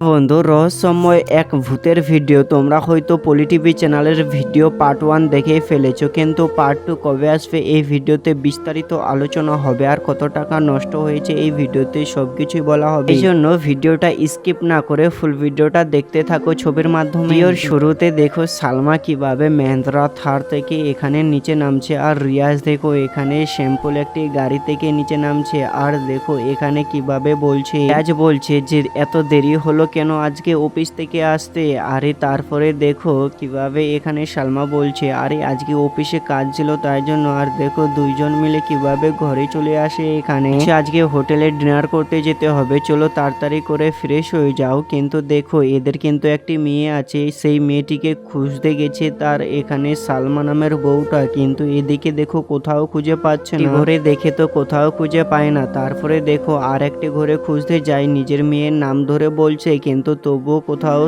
বন্ধু, রহস্যময় এক ভূতের ভিডিও। তোমরা হয়তো পলি টিভি চ্যানেলের ভিডিও পার্ট ওয়ান দেখেই ফেলেছো, কিন্তু পার্ট টু কবে আসবে এই ভিডিওতে বিস্তারিত আলোচনা হবে আর কত টাকা নষ্ট হয়েছে এই ভিডিওতে সবকিছুই বলা হবে। এই জন্য ভিডিওটা স্কিপ না করে ফুল ভিডিওটা দেখতে থাকো ছবির মাধ্যমে। ওর শুরুতে দেখো সালমা কীভাবে মেহেন্দ্রা থার থেকে এখানে নিচে নামছে আর রিয়াজ দেখো এখানে শ্যাম্পুল একটি গাড়ি থেকে নিচে নামছে। আর দেখো এখানে কীভাবে বলছে, রিয়াজ বলছে যে এত দেরি হলো কেন আজকে অফিস থেকে আসতে? আরে তারপরে দেখো কীভাবে এখানে সালমা বলছে, আরে আজকে অফিসে কাজ ছিল তাই জন্য। আর দেখো দুইজন মিলে কীভাবে ঘরে চলে আসে এখানে। আজকে হোটেলে ডিনার করতে যেতে হবে, চলো তাড়াতাড়ি করে ফ্রেশ হয়ে যাও। কিন্তু দেখো এদের কিন্তু একটি মেয়ে আছে, সেই মেয়েটিকে খুঁজতে গেছে তার এখানে সালমা নামের বউটা। কিন্তু এদিকে দেখো কোথাও খুঁজে পাচ্ছে না। ঘরে দেখে তো কোথাও খুঁজে পায় না। তারপরে দেখো আর একটি ঘরে খুঁজতে যায়, নিজের মেয়ের নাম ধরে বলছে কিন্তু তবুও কোথাও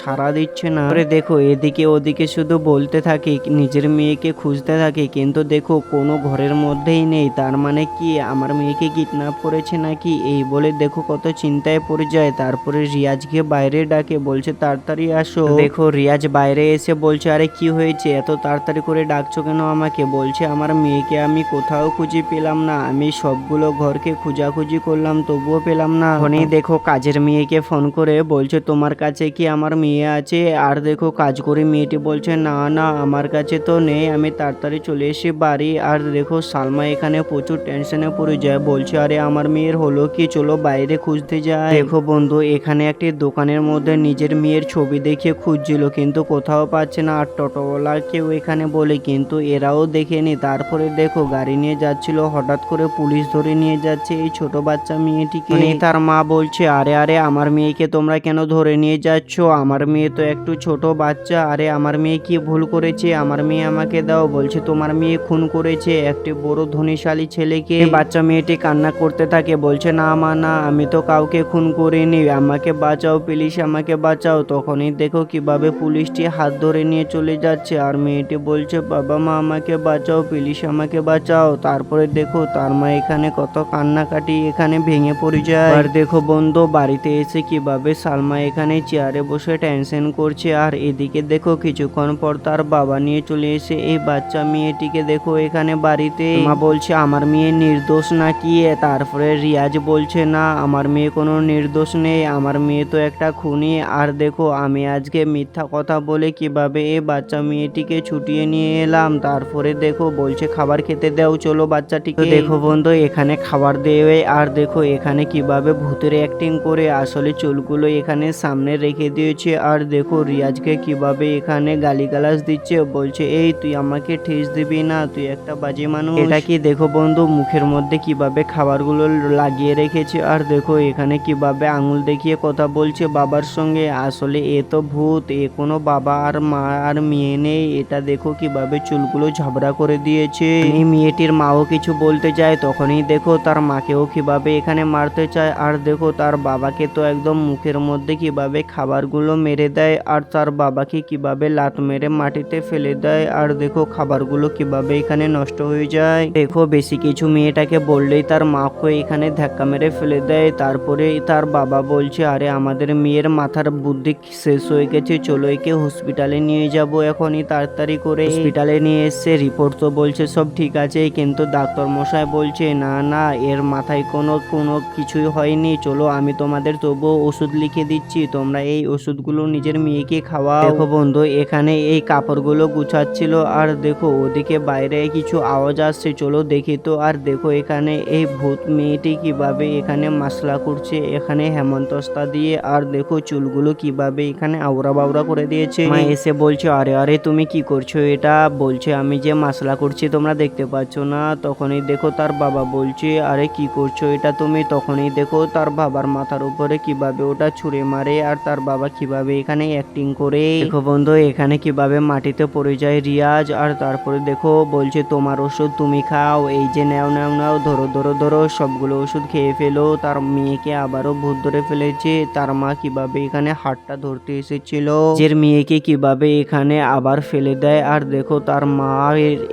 সাড়া দিচ্ছে না। পরে দেখো, এদিকে ওদিকে শুধু বলতে থাকে, নিজের মেয়েকে খুঁজতে থাকে, কিন্তু দেখো কোনো ঘরের মধ্যেই নেই। তার মানে কি, আমার মেয়েকে কিডন্যাপ করেছে নাকি? এই বলে দেখো কত চিন্তায় পড়ে যায়। তারপরে রিয়াজকে বাইরে ডাকে, বলছে, তাড়াতাড়ি আসো। দেখো, রিয়াজ বাইরে এসে বলছে, আরে কি হয়েছে? এত তাড়াতাড়ি করে ডাকছো কেন আমাকে? বলছে, আমার মেয়েকে আমি কোথাও খুঁজে পেলাম না। আমি সবগুলো ঘরকে খোঁজাখুঁজি করলাম, তবুও পেলাম না। ফোনেই দেখো কাজের মেয়েকে ফোন করে বলছে, তোমার কাছে কি আমার মেয়ে আছে? আর দেখো, কাজ করে মেয়েটি বলছে, না না, আমার কাছে তো নেই, আমি তাড়াতাড়ি চলে এসে বাড়ি। আর দেখো, সালমা এখানে প্রচুর টেনশনে পড়ে যায়, বলছে, আরে, আমার মেয়ের হলো কি? চলো বাইরে খুঁজতে যায় দেখো বন্ধু, এখানে একটি দোকানের মধ্যে নিজের মেয়ের ছবি দেখে খুঁজছিল, কিন্তু কোথাও পাচ্ছে না। আর টোটোওয়ালা কেউ এখানে বলে, কিন্তু এরাও দেখেনি। তারপরে দেখো, গাড়ি নিয়ে যাচ্ছিল, হঠাৎ করে পুলিশ ধরে নিয়ে যাচ্ছে এই ছোট বাচ্চা মেয়েটিকে। মানে তার মা বলছে, আরে আরে, আমার মেয়েকে তোমরা কেন ধরে নিয়ে যাচ্ছ? আমার মেয়ে তো একটু ছোট বাচ্চা। আরে, আমার মেয়ে কি ভুল করেছে? আমার মেয়ে আমাকে দাও, বলছে তোমার মেয়ে খুন করেছে। একটি বড় ধনীশালী ছেলেকে বাচ্চা মেয়েটি কান্না করতে থাকে। বলছে, না মা, না, আমি তো কাউকে খুন করিনি। আমাকে বাঁচাও, প্লিজ আমাকে বাঁচাও। তখনই দেখো কীভাবে পুলিশটি হাত ধরে নিয়ে চলে যাচ্ছে। আর মেয়েটি বলছে, বাবা মা, আমাকে বাঁচাও, প্লিজ আমাকে বাঁচাও। তারপরে দেখো তার মা এখানে কত কান্নাকাটি এখানে ভেঙে পড়ে যায়। আর দেখো বন্ধু, বাড়িতে এসে কীভাবে সালমা এখানে চেয়ারে বসে টেনশন করছে। আর এদিকে দেখো, কিছুক্ষণ পর তার বাবা নিয়ে চলে এসে এই বাচ্চা মেয়েটিকে দেখো এখানে বাড়িতে। মা বলছে, আমার মেয়ে নির্দোষ নাকি? তারপরে রিয়াজ বলছে, না, আমার মেয়ে কোনো নির্দোষ নেই। আমার মেয়ে তো একটা খুনি। আর দেখো, আমি আজকে মিথ্যা কথা বলে কীভাবে এই বাচ্চা মেয়েটিকে ছুটিয়ে নিয়ে এলাম? তারপরে দেখো, বলছে, খাবার খেতে দাও, চলো বাচ্চাটিকে। দেখো বন্ধু, এখানে খাবার দেবে আর দেখো, এখানে কীভাবে ভূতের অ্যাক্টিং করে। আসলে চুলগুলো এখানে সামনে রেখে দিয়েছে। আর দেখো, রিয়াজকে কীভাবে এখানে গালিগালাজ দিচ্ছে। বলছে, এই, তুই আমাকে ঠেস দিবি না, তুই একটা বাজে মানুষ। এটা কি দেখো বন্ধু, মুখের মধ্যে কীভাবে খাবারগুলো লাগিয়ে রেখেছে। আর দেখো, এখানে কীভাবে আঙুল দেখিয়ে কথা বলছে বাবার সঙ্গে। আসলে এ তো ভূত, এ কোনো বাবা আর মা আর মেয়ে নেই। এটা দেখো কীভাবে চুলগুলো ঝাবড়া করে দিয়েছে। এই মেয়েটির মাও কিছু বলতে চায়, তখনই দেখো তার মাকেও কীভাবে এখানে মারতে চায়। আর দেখো, তার বাবাকে তো একদম মুখের মধ্যে কীভাবে খাবারগুলো মেরে দেয় আর তার বাবাকে কীভাবে লাত মেরে মাটিতে ফেলে দেয়। আর দেখো, খাবারগুলো কীভাবে এখানে নষ্ট হয়ে যায়। দেখো, বেশি কিছু মেয়েটাকে বললেই তার মাকে এখানে ধাক্কা মেরে ফেলে দেয়। তারপরে তার বাবা বলছে, আরে, আমাদের মেয়ের মাথার বুদ্ধি শেষ হয়ে গেছে, চলো একে হসপিটালে নিয়ে যাব এখনই তাড়াতাড়ি করে। হসপিটালে নিয়ে এসছে রিপোর্ট তো বলছে, সব ঠিক আছে। কিন্তু ডাক্তার মশাই বলছে, না না, এর মাথায় কোনো কোনো কিছুই হয়নি। চলো, আমি তোমাদের তবুও ওষুধ লিখে দিচ্ছি, তোমরা এই ওষুধগুলো নিজের মেয়েকে খাওয়া দেখো বন্ধু, এখানে এই কাপড়গুলো গুছাচ্ছিল, আর দেখো ওদিকে বাইরে কিছু আওয়াজ আসছে, চলো দেখি তো। আর দেখো এখানে এই ভূত মেয়েটি কীভাবে এখানে মশলা করছে, এখানে হেমন্তস্তা দিয়ে, আর দেখো চুলগুলো কীভাবে এখানে আওড়া বাওড়া করে দিয়েছে। মা এসে বলছে, আরে আরে, তুমি কি করছ এটা? বলছে, আমি যে মশলা করছি, তোমরা দেখতে পাচ্ছ না। তখনই দেখো তার বাবা বলছে, আরে, কি করছ এটা তুমি? তখনই দেখো তার বাবার মাথার উপরে কীভাবে ওটা ছুঁড়ে মারে আর তার বাবা কীভাবে এখানে অ্যাক্টিং করে? দেখো বন্ধু, এখানে কীভাবে মাটিতে পড়ে যায় রিয়াজ? আর তারপরে দেখো, বলছে, তোমার ওষুধ তুমি খাও। এই যে, নাও নাও নাও, ধরো ধরো ধরো, সবগুলো ওষুধ খেয়ে ফেলো। তার মেয়েকে আবারও ভূত ধরে ফেলেছে। তার মা কীভাবে এখানে হাতটা ধরতে এসেছিল? যে মেয়েকে কীভাবে এখানে আবার ফেলে দেয়? আর দেখো, তার মা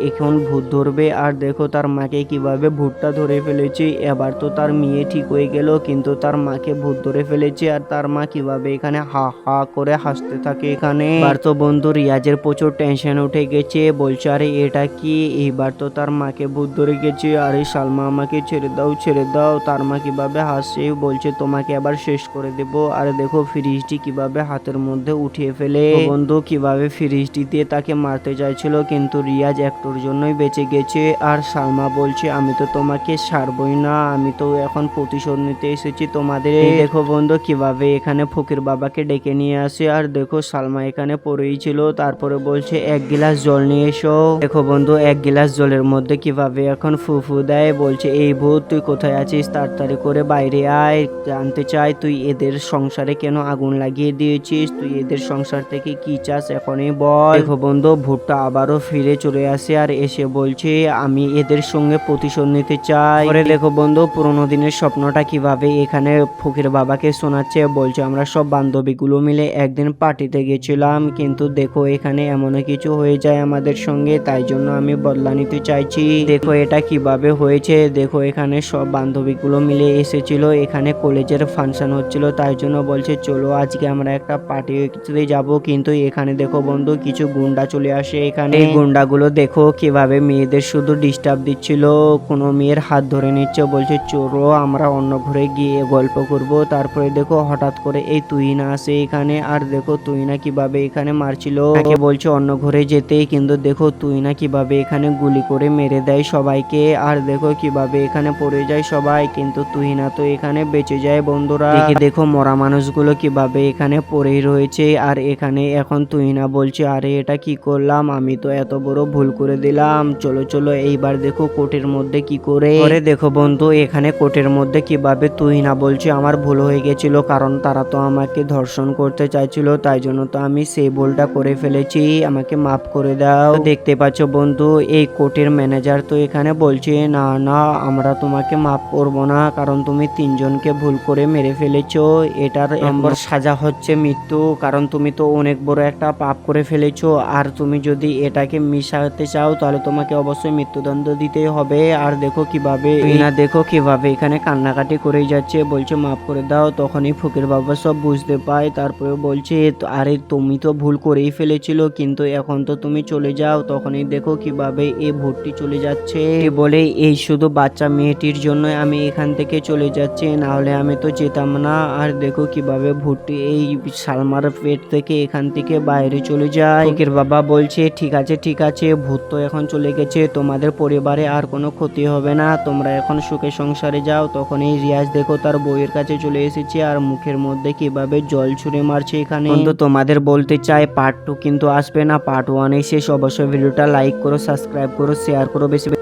এখন ভূত ধরবে। আর দেখো, তার মাকে কীভাবে ভূতটা ধরে ফেলেছে? এবার তো তার মেয়ে ঠিক হয়ে গেল, কিন্তু তার মাকে ভূত ধরে ফেলেছে। আর তার মা কীভাবে এখানে হা হা করে হাসতে থাকে এখানে? এবার তো বন্ধু, রিয়াজের প্রচুর টেনশন উঠে গেছে। বলছে, আরে, এটা কি? এইবার তো তার মাকে ভূত ধরে গেছে। আরে, সালমা, আমাকে ছেড়ে দাও ছেড়ে দাও। তার মা কীভাবে হাসছে? বলছে, তোমাকে আবার শেষ করে দেব। আর, দেখো, ফ্রিজটি কীভাবে হাতের মধ্যে উঠিয়ে ফেলে। বন্ধু, কীভাবে ফ্রিজটি দিয়ে তাকে মারতে চাইছিল, কিন্তু রিয়াজ একটুর জন্যই বেঁচে গেছে। আর সালমা বলছে, আমি তো তোমাকে ছাড়বই না, আমি তো এখন প্রতিশোধ নিতে এসেছি তোমাদের। দেখো বন্ধু কীভাবে এখানে ফকির বাবাকে ডেকে নিয়ে আসে, আর দেখো সালমা এখানে পড়েই ছিল। তারপরে বলছে, এক গিলাস জল নিয়ে এসো। দেখো বন্ধু, এক গিলাস জলের মধ্যে কীভাবে এখন ফুফু দেয়? বলছে, এই ভূত, তুই কোথায় আছিস? তাড়াতাড়ি করে বাইরে আয়। জানতে চাই তুই এদের সংসারে কেন আগুন লাগিয়ে দিয়েছিস? তুই এদের সংসার থেকে কি চাস এখনই বল। দেখো বন্ধু, ভূতটা আবারও ফিরে চলে আসে, আর এসে বলছে, আমি এদের সঙ্গে প্রতিশোধ নিতে চাই। পরে দেখো বন্ধু, পুরোনো দিনের স্বপ্নটা কীভাবে এখানে ফকির বাবাকে শোনাচ্ছে বলছে, আমরা সব বান্ধবীগুলো মিলে একদিন পার্টিতে গেছিলাম, কিন্তু দেখো এখানে এমন কিছু হয়ে যায় আমাদের সঙ্গে, তাই জন্য আমি বদলা নিতে চাইছি। দেখো এটা কীভাবে হয়েছে, দেখো এখানে সব বান্ধবীগুলো মিলে এসেছিল, এখানে কলেজের ফাংশন হচ্ছিল, তাই জন্য বলছে, চলো আজকে আমরা একটা পার্টিতে যাব, কিন্তু এখানে দেখো বন্ধু, কিছু গুন্ডা চলে আসে এখানে। এই গুন্ডাগুলো দেখো কীভাবে মেয়েদের শুধু ডিস্টার্ব দিচ্ছিল, কোনো মেয়ের হাত ধরে নিচ্ছে, বলছে, চলো আমরা অন্য ঘরে গিয়ে গল্প করব, তারপরে দেখো হঠাৎ করে এই তুহিনা আসে এখানে। আর দেখো তুহিনা কীভাবে এখানে মারছিল? তাকে বলছে, অন্য ঘরে যেতেই কিন্তু দেখো তুহিনা কীভাবে এখানে গুলি করে মেরে দেয় সবাইকে। আর দেখো কীভাবে এখানে পড়ে যায় সবাই, কিন্তু তুহিনা তো এখানে বেঁচে যায় বন্ধুরা। দেখো মরা মানুষগুলো কীভাবে এখানে পড়েই রয়েছে। আর এখানে এখন তুহিনা বলছে, আরে, এটা কি করলাম? আমি তো এত বড় ভুল করে দিলাম। চলো চলো, এইবার দেখো কোর্টের মধ্যে কি করে। দেখো বন্ধু, এখানে কোর্টের মধ্যে কীভাবে তুহিনা বলছে, আমার ভুল হয়ে গেছিল কারণ তারা তো আমাকে ধর্ষণ করতে চাইছিল তাই জন্য তো আমি সেই ভুলটা করে ফেলেছি। আমাকে মাফ করে দাও। দেখতে পাচ্ছ বন্ধু এই কোর্টের ম্যানেজার তো এখানে বলছে না না আমরা তোমাকে মাফ করব না কারণ তুমি তিনজনকে ভুল করে মেরে ফেলেছো। এটার নম্বর সাজা হচ্ছে মৃত্যু কারণ তুমি তো অনেক বড় একটা পাপ করে ফেলেছো। আর তুমি যদি এটাকে মিশাতে চাও তাহলে তোমাকে অবশ্যই মৃত্যুদণ্ড দিতেই হবে। আর দেখো কীভাবে না দেখো কীভাবে এখানে কান্নাকাটি করেই যাচ্ছে। বলছে মাফ করে দাও। তখনই ফকির বাবা সব বুঝতে পায় তারপরে বলছে আরে তুমি তো ভুল করেই ফেলেছিল, কিন্তু এখন তো তুমি চলে যাও, তখনই দেখো কীভাবে এই ভোটটি চলে যাচ্ছে। বলে, এই শুধু বাচ্চা মেয়েটির জন্য আমি এখান থেকে চলে যাচ্ছি না হলে আমি তো যেতাম না, আর দেখো কীভাবে ভোটটি এই সালমার পেট থেকে এখান থেকে বাইরে চলে যায়। ফকির বাবা বলছে, ঠিক আছে ঠিক আছে, ভূত তো এখন চলে গেছে, তোমাদের পরিবারে আর কোনো ক্ষতি হবে না, তোমরা এখন সুখে সংসারে যাও। তখন এই রিয়াজ দেখো তার বইয়ের কাছে চলে এসেছে আর মুখের মধ্যে কীভাবে জল ছুঁড়ে মারছে এখানে? বন্ধু, তোমাদের বলতে চাই পার্ট টু কিন্তু আসবে না। পার্ট ওয়ানে শেষ। অবশ্যই ভিডিওটা লাইক করো সাবস্ক্রাইব করো শেয়ার করো বেশি